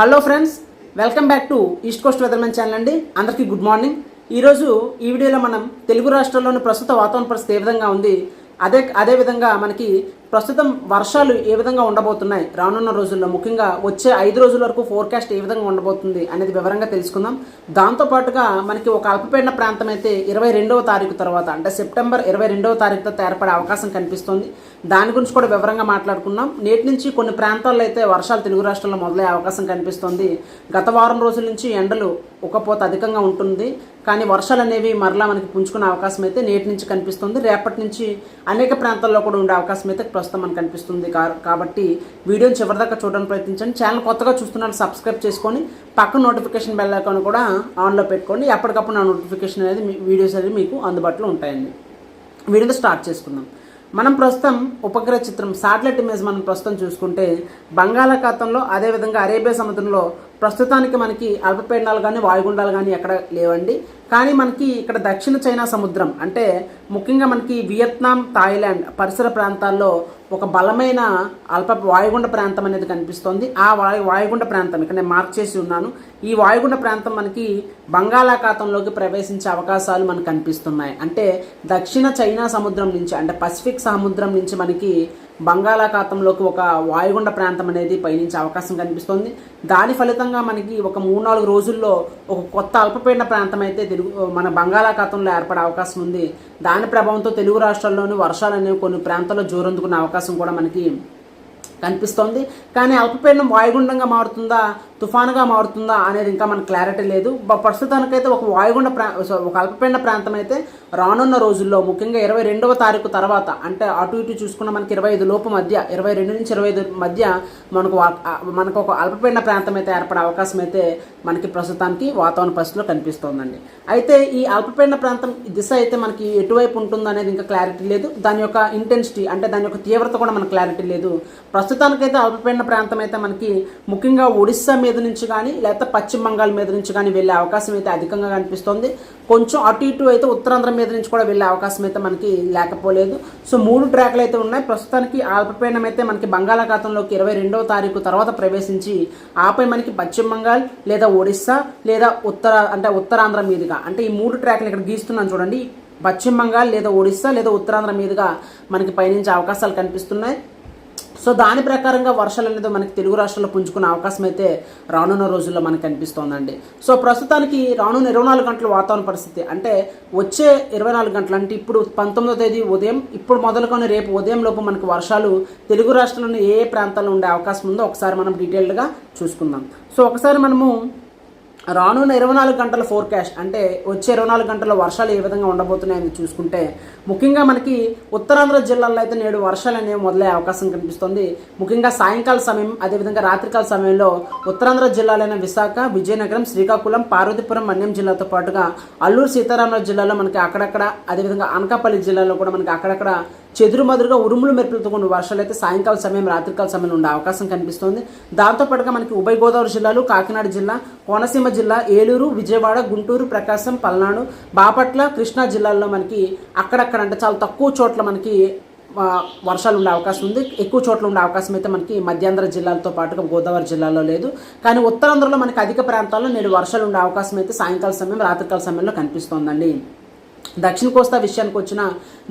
Hello friends welcome back to East Coast Weathermen channel అండి. అందరికీ good morning. ఈరోజు ఈ వీడియోలో మనం తెలుగు రాష్ట్రాల్లోని ప్రస్తుత వాతావరణ పరిస్థితి ఏ విధంగా ఉంది అదే అదే విధంగా మనకి ప్రస్తుతం వర్షాలు ఏ విధంగా ఉండబోతున్నాయి? రానున్న రోజుల్లో ముఖ్యంగా వచ్చే ఐదు రోజుల వరకు ఫోర్కాస్ట్ ఏ విధంగా ఉండబోతుంది అనేది వివరంగా తెలుసుకుందాం. దాంతోపాటుగా మనకి ఒక అల్పపీడన ప్రాంతం అయితే ఇరవై రెండవ తారీఖు తర్వాత అంటే సెప్టెంబర్ ఇరవై రెండవ తారీఖుతో ఏర్పడే అవకాశం కనిపిస్తుంది. దాని గురించి కూడా వివరంగా మాట్లాడుకున్నాం నేటి నుంచి కొన్ని ప్రాంతాల్లో అయితే వర్షాలు తెలుగు రాష్ట్రాల్లో మొదలయ్యే అవకాశం కనిపిస్తుంది. గత వారం రోజుల నుంచి ఎండలు ఉక్కపోత అధికంగా ఉంటుంది. కానీ వర్షాలు అనేవి మరలా మనకి పుంజుకునే అవకాశం అయితే నేటి నుంచి కనిపిస్తుంది. రేపటి నుంచి అనేక ప్రాంతాల్లో కూడా ఉండే అవకాశం అయితే ప్రస్తుతం మనకు కనిపిస్తుంది కా- కాబట్టి వీడియోని చివరిదాకా చూడడానికి ప్రయత్నించండి. ఛానల్ కొత్తగా చూస్తున్నారు సబ్స్క్రైబ్ చేసుకొని పక్క నోటిఫికేషన్ బెల్ ఐకాన్ కూడా ఆన్లో పెట్టుకోండి. ఎప్పటికప్పుడు నా నోటిఫికేషన్ అనేది మీ వీడియోస్ అనేది మీకు అందుబాటులో ఉంటాయండి. వీడియోతో స్టార్ట్ చేసుకుందాం. మనం ప్రస్తుతం ఉపగ్రహ చిత్రం శాటిలైట్ ఇమేజ్ మనం ప్రస్తుతం చూసుకుంటే బంగాళాఖాతంలో అదేవిధంగా అరేబియా సముద్రంలో ప్రస్తుతానికి మనకి అల్పపీడనాలు కానీ వాయుగుండాలు కానీ ఎక్కడ లేవండి. కానీ మనకి ఇక్కడ దక్షిణ చైనా సముద్రం అంటే ముఖ్యంగా మనకి వియత్నాం థాయిలాండ్ పరిసర ప్రాంతాల్లో ఒక బలమైన అల్ప వాయుగుండ ప్రాంతం అనేది కనిపిస్తోంది. ఆ వాయు వాయుగుండ ప్రాంతం ఇక్కడ నేను మార్క్ చేసి ఉన్నాను. ఈ వాయుగుండ ప్రాంతం మనకి బంగాళాఖాతంలోకి ప్రవేశించే అవకాశాలు మనకు కనిపిస్తున్నాయి. అంటే దక్షిణ చైనా సముద్రం నుంచి అంటే పసిఫిక్ సముద్రం నుంచి మనకి బంగాళాఖాతంలోకి ఒక వాయుగుండ ప్రాంతం అనేది పయనించే అవకాశం కనిపిస్తోంది. దాని ఫలితంగా మనకి ఒక మూడు నాలుగు రోజుల్లో ఒక కొత్త అల్పపీడన ప్రాంతం అయితే తెలుగు మన బంగాళాఖాతంలో ఏర్పడే అవకాశం ఉంది. దాని ప్రభావంతో తెలుగు రాష్ట్రాల్లోని వర్షాలు అనేవి కొన్ని ప్రాంతాల్లో జోరందుకునే అవకాశం కూడా మనకి కనిపిస్తోంది. కానీ అల్పపీడనం వాయుగుండంగా మారుతుందా? తుఫానుగా మారుతుందా అనేది ఇంకా మనకు క్లారిటీ లేదు. ప్రస్తుతానికైతే ఒక వాయుగుండ ప్రా ఒక అల్పపీండ ప్రాంతం అయితే రానున్న రోజుల్లో ముఖ్యంగా ఇరవై రెండవ తారీఖు తర్వాత అంటే అటు ఇటు చూసుకున్న మనకి ఇరవై ఐదు లోపు మధ్య ఇరవై రెండు నుంచి ఇరవై ఐదు మధ్య మనకు వా- మనకు ఒక అల్పపీండ ప్రాంతం అయితే ఏర్పడే అవకాశం అయితే మనకి ప్రస్తుతానికి వాతావరణ పరిస్థితిలో కనిపిస్తోందండి. అయితే ఈ అల్పపీడన ప్రాంతం దిశ అయితే మనకి ఎటువైపు ఉంటుంది అనేది ఇంకా క్లారిటీ లేదు. దాని యొక్క ఇంటెన్సిటీ అంటే దాని యొక్క తీవ్రత కూడా మనకు క్లారిటీ లేదు. ప్రస్తుతానికైతే అల్పపీడన ప్రాంతం అయితే మనకి ముఖ్యంగా ఒడిస్సా మీద మీద నుంచి కానీ లేకపోతే పశ్చిమ బంగాల్ మీద నుంచి కానీ వెళ్ళే అవకాశం అయితే అధికంగా కనిపిస్తుంది. కొంచెం అటు ఇటు అయితే ఉత్తరాంధ్ర మీద నుంచి కూడా వెళ్ళే అవకాశం అయితే మనకి లేకపోలేదు. సో మూడు ట్రాక్లు అయితే ఉన్నాయి. ప్రస్తుతానికి అల్పపీడనం అయితే మనకి బంగాళాఖాతంలోకి ఇరవై రెండవ తారీఖు తర్వాత ప్రవేశించి ఆపై మనకి పశ్చిమ బంగాల్ లేదా ఒడిస్సా లేదా ఉత్తర అంటే ఉత్తరాంధ్ర మీదుగా అంటే ఈ మూడు ట్రాక్లు ఇక్కడ గీస్తున్నాను చూడండి. పశ్చిమ బంగాల్ లేదా ఒడిస్సా లేదా ఉత్తరాంధ్ర మీదుగా మనకి పయనించే అవకాశాలు కనిపిస్తున్నాయి. సో దాని ప్రకారంగా వర్షాలు అనేది మనకి తెలుగు రాష్ట్రాల్లో పుంజుకునే అవకాశం అయితే రానున్న రోజుల్లో మనకు కనిపిస్తోందండి సో ప్రస్తుతానికి రానున్న ఇరవై నాలుగు గంటల వాతావరణ పరిస్థితి అంటే వచ్చే ఇరవై నాలుగు గంటలు అంటే ఇప్పుడు పంతొమ్మిదో తేదీ ఉదయం ఇప్పుడు మొదలుకొని రేపు ఉదయం లోపు మనకు వర్షాలు తెలుగు రాష్ట్రాల్లోని ఏ ఏ ప్రాంతాల్లో ఉండే అవకాశం ఉందో ఒకసారి మనం డీటెయిల్డ్గా చూసుకుందాం. సో ఒకసారి మనము రానున్న ఇరవై నాలుగు గంటల ఫోర్కాస్ట్ అంటే వచ్చే ఇరవై నాలుగు గంటల వర్షాలు ఏ విధంగా ఉండబోతున్నాయని చూసుకుంటే ముఖ్యంగా మనకి ఉత్తరాంధ్ర జిల్లాల్లో అయితే నేడు వర్షాలు అనేవి మొదలయ్యే అవకాశం కనిపిస్తుంది. ముఖ్యంగా సాయంకాల సమయం అదేవిధంగా రాత్రికాల సమయంలో ఉత్తరాంధ్ర జిల్లాలైన విశాఖ విజయనగరం శ్రీకాకుళం పార్వతీపురం మన్యం జిల్లాతో పాటుగా అల్లూరు సీతారామరాజు జిల్లాలో మనకి అక్కడక్కడ అదేవిధంగా అనకాపల్లి జిల్లాలో కూడా మనకి అక్కడక్కడ చెదురుమదురుగా ఉరుములు మెరుపులతో కొన్ని వర్షాలు అయితే సాయంకాల సమయం రాత్రికాల సమయంలో ఉండే అవకాశం కనిపిస్తుంది. దాంతోపాటుగా మనకి ఉభయ గోదావరి జిల్లాలు కాకినాడ జిల్లా కోనసీమ జిల్లా ఏలూరు విజయవాడ గుంటూరు ప్రకాశం పల్నాడు బాపట్ల కృష్ణా జిల్లాల్లో మనకి అక్కడక్కడ అంటే చాలా తక్కువ చోట్ల మనకి వర్షాలు ఉండే అవకాశం ఉంది. ఎక్కువ చోట్ల ఉండే అవకాశం అయితే మనకి మధ్యాంధ్ర జిల్లాలతో పాటుగా గోదావరి జిల్లాలో లేదు. కానీ ఉత్తరాంధ్రలో మనకి అధిక ప్రాంతాల్లో నేడు వర్షాలు ఉండే అవకాశం అయితే సాయంకాల సమయం రాత్రికాల సమయంలో కనిపిస్తోందండి. దక్షిణ కోస్తా విషయానికి వచ్చిన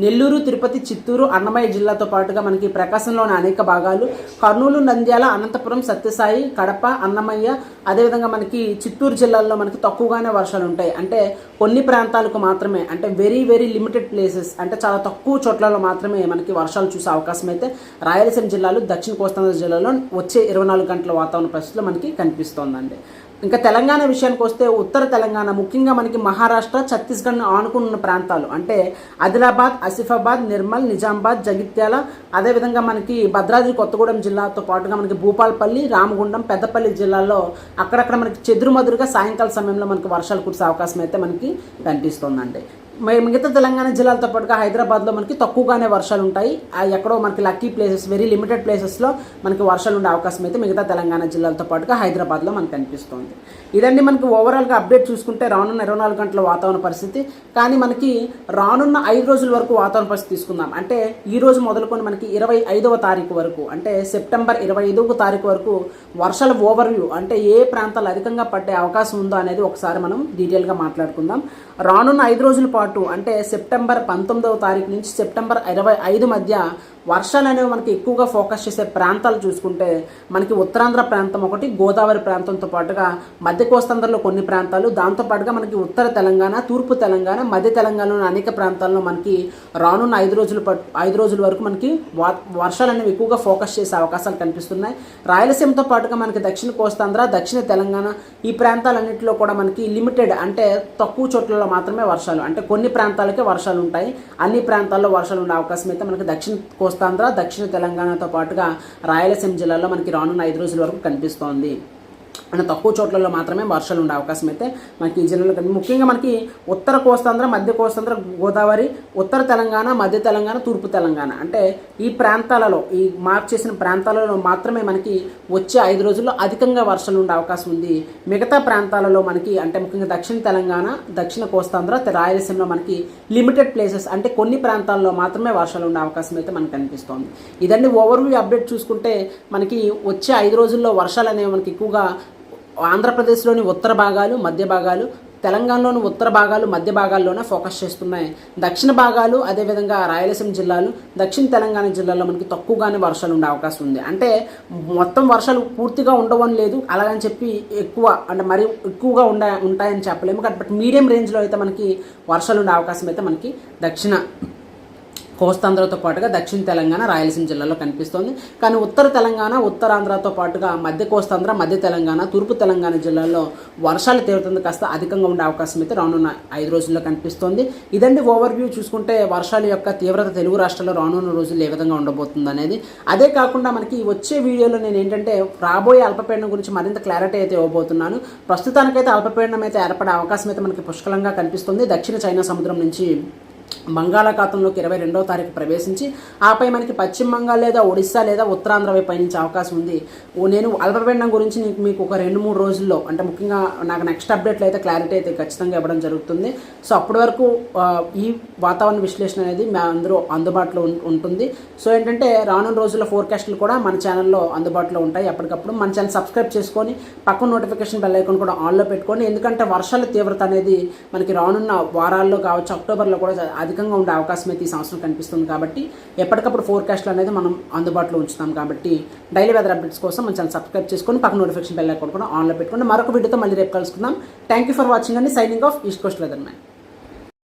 నెల్లూరు తిరుపతి చిత్తూరు అన్నమయ్య జిల్లాతో పాటుగా మనకి ప్రకాశంలోని అనేక భాగాలు. కర్నూలు నంద్యాల అనంతపురం సత్యసాయి కడప అన్నమయ్య అదేవిధంగా మనకి చిత్తూరు జిల్లాల్లో మనకి తక్కువగానే వర్షాలు ఉంటాయి. అంటే కొన్ని ప్రాంతాలకు మాత్రమే అంటే వెరీ వెరీ లిమిటెడ్ ప్లేసెస్ అంటే చాలా తక్కువ చోట్లలో మాత్రమే మనకి వర్షాలు చూసే అవకాశం అయితే రాయలసీమ జిల్లాలు దక్షిణ కోస్తా జిల్లాలో వచ్చే ఇరవై నాలుగు గంటల వాతావరణ పరిస్థితులు మనకి కనిపిస్తోందండి. ఇంకా తెలంగాణ విషయానికి వస్తే ఉత్తర తెలంగాణ ముఖ్యంగా మనకి మహారాష్ట్ర ఛత్తీస్గఢ్ను ఆనుకుని ఉన్న ప్రాంతాలు. అంటే ఆదిలాబాద్ ఆసిఫాబాద్ నిర్మల్ నిజామాబాద్ జగిత్యాల అదేవిధంగా మనకి భద్రాద్రి కొత్తగూడెం జిల్లాతో పాటుగా మనకి భూపాలపల్లి రామగుండం పెద్దపల్లి జిల్లాల్లో అక్కడక్కడ మనకి చెదురుమదురుగా సాయంకాల సమయంలో మనకి వర్షాలు కురిసే అవకాశం అయితే మనకి కనిపిస్తుందండి. మరి మిగతా తెలంగాణ జిల్లాలతో పాటుగా హైదరాబాద్లో మనకి తక్కువగానే వర్షాలు ఉంటాయి ఎక్కడో మనకి లక్కీ ప్లేసెస్ వెరీ లిమిటెడ్ ప్లేసెస్లో మనకి వర్షాలు ఉండే అవకాశం అయితే మిగతా తెలంగాణ జిల్లాలతో పాటుగా హైదరాబాద్లో మనకు కనిపిస్తుంది ఇదండి మనకి ఓవరాల్గా అప్డేట్ చూసుకుంటే రానున్న ఇరవై నాలుగు గంటల వాతావరణ పరిస్థితి. కానీ మనకి రానున్న ఐదు రోజుల వరకు వాతావరణ పరిస్థితి తీసుకుందాం. అంటే ఈ రోజు మొదలుకొని మనకి ఇరవై ఐదవ తారీఖు వరకు అంటే సెప్టెంబర్ ఇరవై ఐదవ తారీఖు వరకు వర్షాల ఓవర్వ్యూ అంటే ఏ ప్రాంతాలు అధికంగా పడే అవకాశం ఉందో అనేది ఒకసారి మనం డీటెయిల్గా మాట్లాడుకుందాం. రానున్న ఐదు రోజుల పాటు అంటే సెప్టెంబర్ పంతొమ్మిదవ తారీఖు నుంచి సెప్టెంబర్ ఇరవై ఐదు మధ్య వర్షాలు అనేవి మనకి ఎక్కువగా ఫోకస్ చేసే ప్రాంతాలు చూసుకుంటే మనకి ఉత్తరాంధ్ర ప్రాంతం ఒకటి గోదావరి ప్రాంతంతో పాటుగా మధ్య కోస్తాంధ్రలో కొన్ని ప్రాంతాలు. దాంతో పాటుగా మనకి ఉత్తర తెలంగాణ తూర్పు తెలంగాణ మధ్య తెలంగాణలోని అనేక ప్రాంతాల్లో మనకి రానున్న ఐదు రోజుల ఐదు రోజుల వరకు మనకి వర్షాలు అనేవి ఎక్కువగా ఫోకస్ చేసే అవకాశాలు కనిపిస్తున్నాయి. రాయలసీమతో పాటుగా మనకి దక్షిణ కోస్తాంధ్ర దక్షిణ తెలంగాణ ఈ ప్రాంతాలన్నింటిలో కూడా మనకి లిమిటెడ్ అంటే తక్కువ చోట్లలో మాత్రమే వర్షాలు. అంటే కొన్ని ప్రాంతాలకే వర్షాలు ఉంటాయి అన్ని ప్రాంతాల్లో వర్షాలు ఉండే అవకాశం అయితే మనకి దక్షిణ కోస్తాంధ్ర దక్షిణ తెలంగాణతో పాటుగా రాయలసీమ జిల్లాలో మనకి రానున్న ఐదు రోజుల వరకు కనిపిస్తోంది. అంటే తక్కువ చోట్లలో మాత్రమే వర్షాలు ఉండే అవకాశం అయితే మనకి ఈ జిల్లాలో ముఖ్యంగా మనకి ఉత్తర కోస్తాంధ్ర మధ్య కోస్తాంధ్ర గోదావరి ఉత్తర తెలంగాణ మధ్య తెలంగాణ తూర్పు తెలంగాణ. అంటే ఈ ప్రాంతాలలో ఈ మార్క్ చేసిన ప్రాంతాలలో మాత్రమే మనకి వచ్చే ఐదు రోజుల్లో అధికంగా వర్షాలు ఉండే అవకాశం ఉంది. మిగతా ప్రాంతాలలో మనకి అంటే ముఖ్యంగా దక్షిణ తెలంగాణ దక్షిణ కోస్తాంధ్ర రాయలసీమలో మనకి లిమిటెడ్ ప్లేసెస్ అంటే కొన్ని ప్రాంతాల్లో మాత్రమే వర్షాలు ఉండే అవకాశం అయితే మనకు కనిపిస్తోంది. ఇదండి ఓవర్వ్యూ అప్డేట్ చూసుకుంటే మనకి వచ్చే ఐదు రోజుల్లో వర్షాలు అనేవి మనకి ఎక్కువగా ఆంధ్రప్రదేశ్లోని ఉత్తర భాగాలు మధ్య భాగాలు తెలంగాణలోని ఉత్తర భాగాలు మధ్య భాగాల్లోనే ఫోకస్ చేస్తున్నాయి. దక్షిణ భాగాలు అదేవిధంగా రాయలసీమ జిల్లాలు దక్షిణ తెలంగాణ జిల్లాలో మనకి తక్కువగానే వర్షాలు ఉండే అవకాశం ఉంది. అంటే మొత్తం వర్షాలు పూర్తిగా ఉండవని లేదు అలాగని చెప్పి ఎక్కువ అంటే మరి ఎక్కువగా ఉండ ఉంటాయని చెప్పలేము. బట్ మీడియం రేంజ్లో అయితే మనకి వర్షాలు ఉండే అవకాశం అయితే మనకి దక్షిణ కోస్తాంధ్రతో పాటుగా దక్షిణ తెలంగాణ రాయలసీమ జిల్లాలో కనిపిస్తోంది. కానీ ఉత్తర తెలంగాణ ఉత్తరాంధ్రతో పాటుగా మధ్య కోస్తాంధ్ర మధ్య తెలంగాణ తూర్పు తెలంగాణ జిల్లాల్లో వర్షాలు తీవ్రత కాస్త అధికంగా ఉండే అవకాశం అయితే రానున్న ఐదు రోజుల్లో కనిపిస్తోంది. ఇదండి ఓవర్ వ్యూ చూసుకుంటే వర్షాల యొక్క తీవ్రత తెలుగు రాష్ట్రాల్లో రానున్న రోజుల్లో ఏ విధంగా ఉండబోతుంది అనేది అదే కాకుండా మనకి వచ్చే వీడియోలో నేను ఏంటంటే రాబోయే అల్పపీడనం గురించి మరింత క్లారిటీ అయితే ఇవ్వబోతున్నాను. ప్రస్తుతానికైతే అల్పపీడనం అయితే ఏర్పడే అవకాశం అయితే మనకి పుష్కలంగా కనిపిస్తుంది. దక్షిణ చైనా సముద్రం నుంచి బంగాళాఖాతంలోకి ఇరవై రెండవ తారీఖు ప్రవేశించి ఆపై మనకి పశ్చిమ బంగాల్ లేదా ఒడిస్సా లేదా ఉత్తరాంధ్ర వైపు పయనించే అవకాశం ఉంది. నేను అల్పపీడనం గురించి నీకు మీకు ఒక రెండు మూడు రోజుల్లో అంటే ముఖ్యంగా నాకు నెక్స్ట్ అప్డేట్లో అయితే క్లారిటీ అయితే ఖచ్చితంగా ఇవ్వడం జరుగుతుంది. సో అప్పటి వరకు ఈ వాతావరణ విశ్లేషణ అనేది మా అందరూ అందుబాటులో ఉం- ఉంటుంది. సో ఏంటంటే రానున్న రోజుల ఫోర్కాస్ట్లు కూడా మన ఛానల్లో అందుబాటులో ఉంటాయి. అప్పటికప్పుడు మన ఛానల్ సబ్స్క్రైబ్ చేసుకొని పక్కన నోటిఫికేషన్ బెల్ ఐకాన్ కూడా ఆన్లో పెట్టుకోండి ఎందుకంటే వర్షాల తీవ్రత అనేది మనకి రానున్న వారాల్లో కావచ్చు అక్టోబర్లో కూడా అధిక అధికంగా ఉండే అవకాశం అయితే ఈ సంవత్సరం కనిపిస్తుంది కాబట్టి ఎప్పటికప్పుడు ఫోర్కాస్ట్లు అనేది మనం అందుబాటులో ఉంచుతాం కాబట్టి డైలీ వెదర్ అప్డేట్స్ కోసం మన ఛానల్ సబ్స్క్రైబ్ చేసుకొని పక్కన నోటిఫికేషన్ బెల్ ఐకాన్ కూడా ఆన్లో పెట్టుకుని మరొక వీడియోతో మళ్ళీ రేపు కలుసుకుందాం. థ్యాంక్ యూ ఫర్ వాచింగ్ అండి signing off East Coast weather man